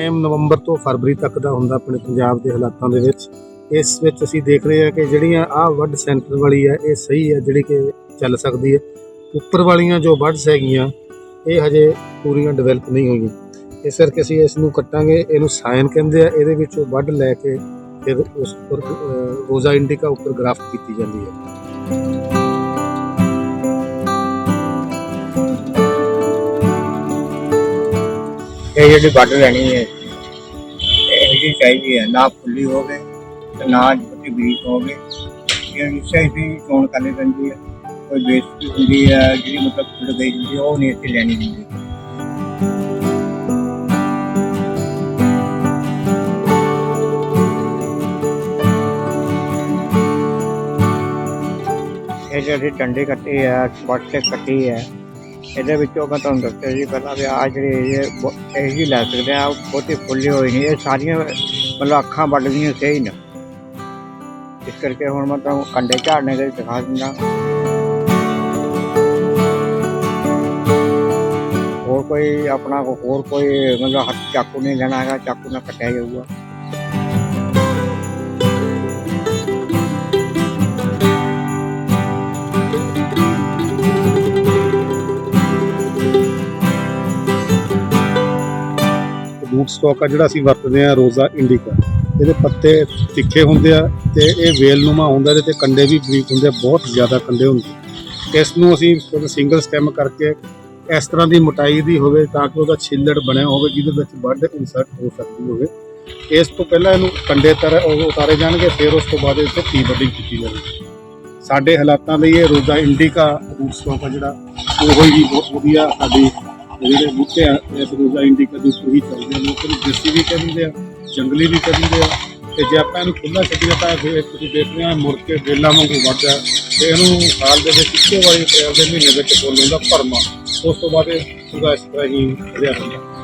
Time ਨਵੰਬਰ ਤੋਂ ਫਰਵਰੀ ਤੱਕ ਦਾ ਹੁੰਦਾ ਆਪਣੇ ਪੰਜਾਬ ਦੇ ਹਾਲਾਤਾਂ ਦੇ ਵਿੱਚ। ਇਸ ਵਿੱਚ ਅਸੀਂ ਦੇਖ ਰਹੇ ਹਾਂ ਕਿ ਜਿਹੜੀਆਂ ਆਹ ਵੱਡ ਸੈਂਟਰ ਵਾਲੀ ਹੈ ਇਹ ਸਹੀ ਹੈ ਜਿਹੜੀ ਕਿ ਚੱਲ ਸਕਦੀ ਹੈ। ਉੱਪਰ ਵਾਲੀਆਂ ਜੋ ਵੱਡਸ ਹੈਗੀਆਂ, ਇਹ ਹਜੇ ਪੂਰੀਆਂ ਡਿਵੈਲਪ ਨਹੀਂ ਹੋਈਆਂ। ਇਸ ਕਰਕੇ ਅਸੀਂ ਇਸ ਨੂੰ ਕੱਟਾਂਗੇ, ਇਹਨੂੰ ਸਾਇਨ ਕਹਿੰਦੇ ਆ, ਇਹਦੇ ਵਿੱਚੋਂ ਵੱਡ ਲੈ ਕੇ ਫਿਰ ਉਸ ਉੱਪਰ ਰੋਜ਼ਾ ਇੰਡੀਕਾ ਉੱਪਰ ਗ੍ਰਾਫਟ ਕੀਤੀ ਜਾਂਦੀ ਹੈ। ਇਹ ਜਿਹੜੀ ਵੱਢ ਲੈਣੀ ਹੈ, ਇਹ ਚਾਹੀਦੀ ਹੈ, ਨਾ ਫੁੱਲੀ ਹੋਵੇ ਤੇ ਨਾ ਬਹੁਤੀ ਬਰੀਕ ਹੋਵੇ। ਇਹ ਇਸੇ ਚੋਣ ਕਰਨੀ ਪੈਂਦੀ ਹੈ। ਕੋਈ ਬੇਇੱਜ਼ਤੀ ਹੁੰਦੀ ਹੈ, ਜਿਹੜੀ ਮਤਲਬ ਫੁੱਲ ਗਈ ਹੁੰਦੀ ਉਹ ਨਹੀਂ ਇੱਥੇ ਲੈਣੀ ਹੁੰਦੀ। ਇਹ ਜਿਹੜੀ ਡੰਡੇ ਕੱਟੀ ਹੈ ਵੱਟ ਕੇ ਕੱਟੀ ਹੈ ਇਹਦੇ ਵਿੱਚੋਂ ਮੈਂ ਤੁਹਾਨੂੰ ਦੱਸਿਆ ਜੀ, ਪਹਿਲਾਂ ਵੀ ਆ ਜਿਹੜੇ ਇਹ ਬ- ਇਹ ਹੀ ਲੈ ਸਕਦੇ ਆ, ਬਹੁਤੀ ਫੁੱਲੀ ਹੋਈ ਨਹੀਂ, ਇਹ ਸਾਰੀਆਂ ਮਤਲਬ ਅੱਖਾਂ ਵੱਢਦੀਆਂ ਸਹੀ ਨੇ। ਇਸ ਕਰਕੇ ਹੁਣ ਮੈਂ ਤੁਹਾਨੂੰ ਕੰਡੇ ਝਾੜਨੇ ਦੇ ਦਿਖਾ ਦਿੰਦਾ। ਹੋਰ ਕੋਈ ਆਪਣਾ ਕੋ- ਹੋਰ ਕੋਈ ਮਤਲਬ ਹੱਥ ਚਾਕੂ ਨਹੀਂ ਲੈਣਾ ਹੈਗਾ, ਚਾਕੂ ਨਾਲ ਕੱਟਿਆ ਜਾਊਗਾ। ਸਟਾਕ ਆ ਜਿਹੜਾ ਅਸੀਂ ਵਰਤਦੇ ਆ ਰੋਜ਼ਾ ਇੰਡੀਕਾ ਇਹਦੇ ਪੱਤੇ ਤਿੱਖੇ ਹੁੰਦੇ ਆ ਤੇ ਇਹ ਵੇਲਨੁਮਾ ਹੁੰਦਾ ਇਹਦੇ ਤੇ ਕੰਡੇ ਵੀ ਬਰੀਕ ਹੁੰਦੇ ਆ, ਬਹੁਤ ਜ਼ਿਆਦਾ ਕੰਡੇ ਹੁੰਦੇ ਇਸ ਨੂੰ ਅਸੀਂ ਸਿੰਗਲ ਸਟੈਮ ਕਰਕੇ ਇਸ ਤਰ੍ਹਾਂ ਦੀ ਮੋਟਾਈ ਦੀ ਹੋਵੇ ਤਾਂ ਕਿ ਉਹਦਾ ਛਿੱਲੜ ਬਣਿਆ ਹੋਵੇ, ਜਿਹਦੇ ਵਿੱਚ ਵੱਡ ਇਨਸਰਟ ਹੋ ਸਕਦੀ ਹੋਵੇ। ਇਸ ਤੋਂ ਪਹਿਲਾਂ ਇਹਨੂੰ ਕੰਡੇ ਤਰ ਉਤਾਰੇ ਜਾਣਗੇ, ਫਿਰ ਉਸ ਤੋਂ ਬਾਅਦ ਇਸ ਤੇ ਟੀ ਬਡਿੰਗ ਕੀਤੀ ਜਾਵੇਗੀ। ਸਾਡੇ ਹਾਲਾਤਾਂ ਲਈ ਇਹ ਰੋਜ਼ਾ ਇੰਡੀਕਾ ਰੂਟ ਸਟਾਕ ਆ ਜਿਹੜਾ, ਉਹ ਹੀ ਬਹੁਤ ਵਧੀਆ ਸਾਡੀ ਜਿਹੜੇ ਬੂਟੇ ਆ ਇਸ ਰੋਜ਼ਾ ਇੰਡੀਕਾ ਦੇ ਉੱਪਰ ਚੱਲਦੇ ਆ, ਲੋਕ ਇਹਨੂੰ ਦੇਸੀ ਵੀ ਕਹਿੰਦੇ ਆ, ਜੰਗਲੀ ਵੀ ਕਹਿੰਦੇ ਆ। ਤੇ ਜੇ ਆਪਾਂ ਇਹਨੂੰ ਖੁੱਲਾ ਛੱਡੀਏ ਤਾਂ ਫਿਰ ਤੁਸੀਂ ਦੇਖਦੇ ਰਹੇ ਆ, ਮੁੜ ਕੇ ਬੇਲਾ ਵਾਂਗੂ ਵੱਧਦਾ ਤੇ ਇਹਨੂੰ ਸਾਲ ਦੇ ਵਿੱਚ ਇੱਕੋ ਵਾਰੀ ਅਪ੍ਰੈਲ ਦੇ ਮਹੀਨੇ ਵਿੱਚ ਫੁੱਲ ਹੁੰਦਾ ਭਰਮਾ। ਉਸ ਤੋਂ ਬਾਅਦ ਇਹ ਪੂਰਾ ਇਸ ਤਰ੍ਹਾਂ ਹੀ ਰਿਹਾ। ਰਹਿੰਦਾ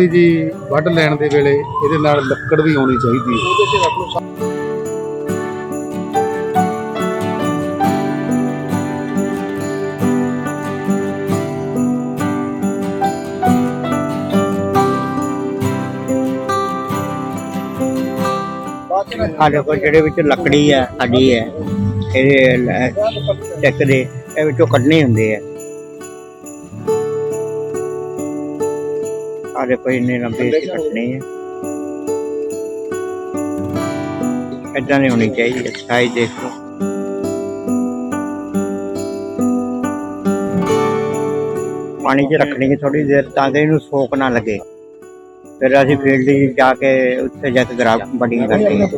ਥੋੜੀ ਜੀ ਵੱਢ ਲੈਣ ਦੇ ਵੇਲੇ ਇਹਦੇ ਨਾਲ ਲੱਕੜ ਵੀ ਆਉਣੀ ਚਾਹੀਦੀ ਹੈ। ਸਾਡੇ ਕੋਲ ਜਿਹੜੇ ਵਿੱਚ ਲੱਕੜੀ ਹੈ ਸਾਡੀ ਹੈ ਇਹਦੇ ਚੱਕ ਦੇ, ਇਹ ਵਿੱਚੋਂ ਕੱਢਣੇ ਹੁੰਦੇ ਆ। ਸਾਡੇ ਕੋਈ ਇੰਨੇ ਲੰਬੇ ਕੱਟਣੇ ਆ। ਏਦਾਂ ਨਹੀਂ ਹੋਣੀ ਚਾਹੀਦੀ ਸਾਈਜ਼ ਦੇਖੋ ਪਾਣੀ 'ਚ ਰੱਖਣੀ ਥੋੜੀ ਦੇਰ ਤਾਂ ਕਿ ਇਹਨੂੰ ਸੋਕ ਨਾ ਲੱਗੇ। ਫਿਰ ਅਸੀਂ ਫੀਲਡ 'ਚ ਜਾ ਕੇ ਉੱਥੇ ਜਾ ਕੇ ਗਰਾਫ ਬਡਿੰਗ ਕਰਦੇ ਹਾਂ।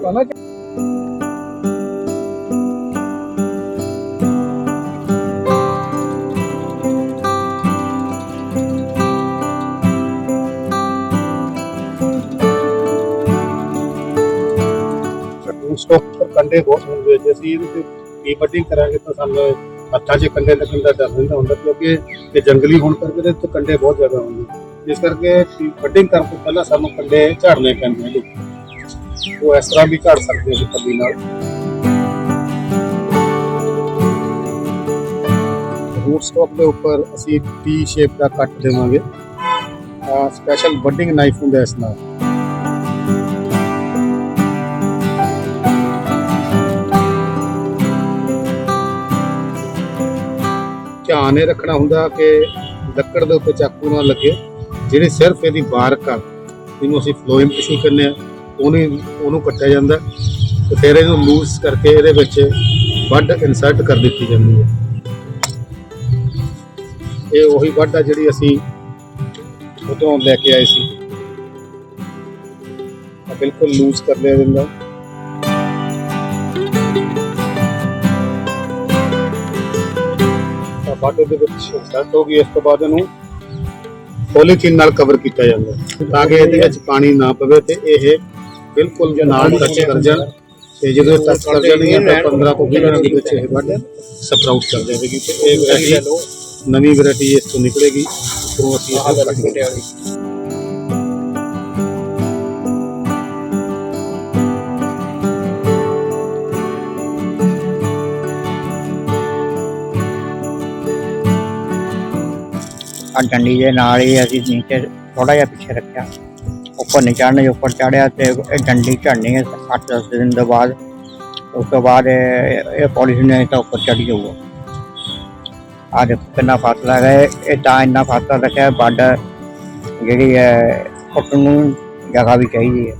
ਉਸ ਤੋਂ ਕੰਡੇ ਬਹੁਤ ਹੁੰਦੇ ਜੇ ਅਸੀਂ ਇਹਦੇ ਤੇ ਟੀ ਕਰਾਂਗੇ ਤਾਂ ਸਾਨੂੰ ਹੱਥਾਂ 'ਚ ਕੰਡੇ ਲੱਗਣ ਦਾ ਡਰ ਰਹਿੰਦਾ ਹੁੰਦਾ, ਕਿਉਂਕਿ ਇਹ ਜੰਗਲੀ ਹੋਣ ਕਰਕੇ ਤੇ ਕੰਡੇ ਬਹੁਤ ਜ਼ਿਆਦਾ ਹੁੰਦੇ ਇਸ ਕਰਕੇ ਟੀ ਕਰਨ ਤੋਂ ਪਹਿਲਾਂ ਸਾਨੂੰ ਕੰਡੇ ਝਾੜਨੇ ਪੈਂਦੇ ਨੇ ਉਹ ਇਸ ਤਰ੍ਹਾਂ ਵੀ ਝਾੜ ਸਕਦੇ ਅਸੀਂ ਕੱਲੀ ਨਾਲ। ਰੂਟ ਸਟਾਕ ਦੇ ਉੱਪਰ ਅਸੀਂ ਟੀ ਸ਼ੇਪ ਦਾ ਕੱਟ ਦੇਵਾਂਗੇ। ਸਪੈਸ਼ਲ ਬਡਿੰਗ ਨਾਈਫ ਹੁੰਦਾ ਇਸ ਨਾਲ। ਧਿਆਨ ਇਹ ਰੱਖਣਾ ਹੁੰਦਾ ਕਿ ਲੱਕੜ ਦੇ ਉੱਤੇ ਚਾਕੂ ਨਾ ਲੱਗੇ। ਜਿਹੜੀ ਸਿਰਫ ਇਹਦੀ ਬਾਰਕ ਆ ਇਹਨੂੰ ਅਸੀਂ ਫਲੋਇਮ ਟਿਸ਼ੂ ਕਹਿੰਦੇ ਆ ਉਹਨੂੰ ਉਹਨੂੰ ਕੱਟਿਆ ਜਾਂਦਾ। ਤੇ ਫਿਰ ਇਹਨੂੰ ਲੂਜ਼ ਕਰਕੇ ਇਹਦੇ ਵਿੱਚ ਵੱਡ ਇਨਸਰਟ ਕਰ ਦਿੱਤੀ ਜਾਂਦੀ ਹੈ। ਇਹ ਉਹੀ ਵੱਡ ਆ ਜਿਹੜੀ ਅਸੀਂ ਉਤੋਂ ਲੈ ਕੇ ਆਏ ਸੀ। ਬਿਲਕੁਲ ਲੂਜ਼ ਕਰ ਲਿਆ ਜਾਂਦਾ। ਬਾਟੇ ਦੇ ਵਿੱਚ ਸੈੱਟ ਹੋ ਗਈ ਇਸ ਤੋਂ ਬਾਅਦ ਇਹਨੂੰ ਪੋਲੀਥੀਨ ਨਾਲ ਕਵਰ ਕੀਤਾ ਜਾਂਦਾ ਤਾਂ ਕਿ ਇਹਦੇ ਵਿੱਚ ਪਾਣੀ ਨਾ ਪਵੇ ਤੇ ਇਹ ਬਿਲਕੁਲ ਨਾਲ ਟੱਚ ਕਰ ਜਾਣ। ਤੇ ਜਦੋਂ ਤੱਕ ਕਰ ਜਾਣਗੀਆਂ ਤਾਂ 15 ਤੋਂ 20 ਦਿਨਾਂ ਦੇ ਵਿੱਚ ਇਹ ਵੱਢ ਸਪਰਾਊਟ ਕਰ ਜਾਵੇਗੀ ਤੇ ਇਹ ਵੈਰਾਈਟੀ ਨਵੀਂ ਵੈਰਾਈਟੀ ਇਸ ਤੋਂ ਨਿਕਲੇਗੀ। ਤੋਂ ਅਸੀਂ ਇਹ ਕੱਢਾਂਗੇ ਆ ਡੰਡੀ ਦੇ ਨਾਲ ਹੀ ਅਸੀਂ ਨੀਚੇ ਥੋੜਾ ਜਿਹਾ ਪਿੱਛੇ ਰੱਖਿਆ। ਉੱਪਰ ਨਹੀਂ ਚੜ੍ਹਨੇ, ਉੱਪਰ ਚੜਿਆ ਤੇ ਇਹ ਡੰਡੀ ਝੜਨੀ ਹੈ 8-10 ਦਿਨ ਦੇ ਬਾਅਦ। ਉਸ ਤੋਂ ਬਾਅਦ ਇਹ ਇਹ ਨੇ ਤਾਂ ਉੱਪਰ ਚੜੀ ਜਾਊਗਾ ਆ ਦੇਖੋ ਕਿੰਨਾ ਫਾਸਲਾ ਹੈ ਇਹ ਤਾਂ ਇੰਨਾ ਫਾਸਲਾ ਰੱਖਿਆ ਬਾਰਡਰ ਜਿਹੜੀ ਹੈ ਫੁੱਟਣ ਨੂੰ ਜਗ੍ਹਾ ਵੀ ਚਾਹੀਦੀ ਹੈ।